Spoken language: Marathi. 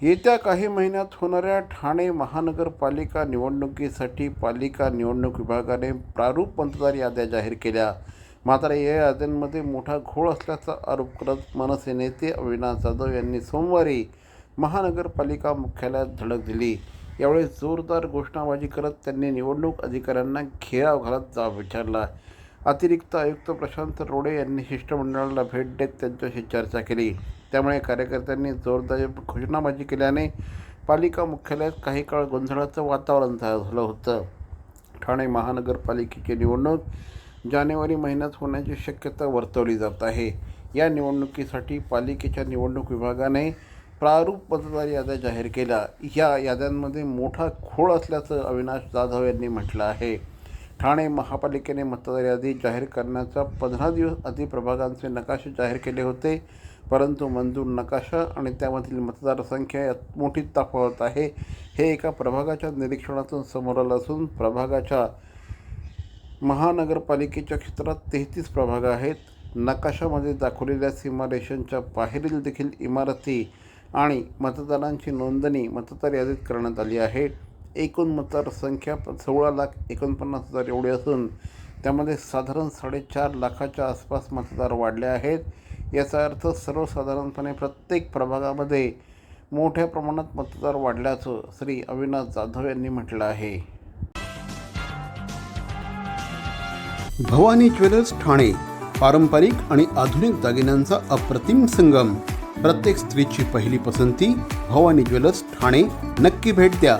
येत्या काही महिन्यात होणाऱ्या ठाणे महानगरपालिका निवडणुकीसाठी पालिका निवडणूक विभागाने प्रारूप मतदार याद्या जाहीर केल्या. मात्र या याद्यांमध्ये मोठा घोळ असल्याचा आरोप करत मनसे नेते अविनाश जाधव यांनी सोमवारी महानगरपालिका मुख्यालयात धडक दिली. यावेळी जोरदार घोषणाबाजी करत त्यांनी निवडणूक अधिकाऱ्यांना घेराव घालत जाब विचारला. अतिरिक्त आयुक्त प्रशांत रोडे यांनी शिष्टमंडळाला भेट देत त्यांच्याशी चर्चा केली. त्यामुळे कार्यकर्त्यांनी जोरदार घोषणाबाजी केल्याने पालिका मुख्यालयात काही काळ गोंधळाचं वातावरण झालं होतं. ठाणे महानगरपालिकेची निवडणूक जानेवारी महिन्यात होण्याची शक्यता वर्तवली जात आहे. या निवडणुकीसाठी पालिकेच्या निवडणूक विभागाने प्रारूप मतदार याद्या जाहीर केल्या. या याद्यांमध्ये मोठा खोळ असल्याचं अविनाश जाधव यांनी म्हटलं आहे. ठाणे महापालिकेने मतदार यादी जाहीर करण्याचा पंधरा दिवस आधी प्रभागांचे नकाशे जाहीर केले होते. परंतु मंजूर नकाशा आणि त्यामधील मतदार संख्या यात मोठी तफावत आहे. हे एका प्रभागाच्या निरीक्षणातून समोर आलं असून प्रभागाच्या महानगरपालिकेच्या क्षेत्रात तेहतीस प्रभाग आहेत. नकाशामध्ये दाखवलेल्या सीमारेषांच्या बाहेरील देखील इमारती आणि मतदारांची नोंदणी मतदार यादीत करण्यात आली आहे. एकूण मतदार संख्या सोळा लाख एकोणपन्नास हजार एवढी असून त्यामध्ये साधारण साडेचार लाखाच्या आसपास मतदार वाढले आहेत. याचा अर्थ सर्वसाधारणपणे प्रत्येक प्रभागामध्ये मोठ्या प्रमाणात मतदार वाढल्याचं श्री अविनाश जाधव यांनी म्हटलं आहे. भवानी ज्वेलर्स ठाणे पारंपरिक आणि आधुनिक दागिन्यांचा अप्रतिम संगम. प्रत्येक स्त्रीची पहिली पसंती भवानी ज्वेलर्स ठाणे. नक्की भेट द्या.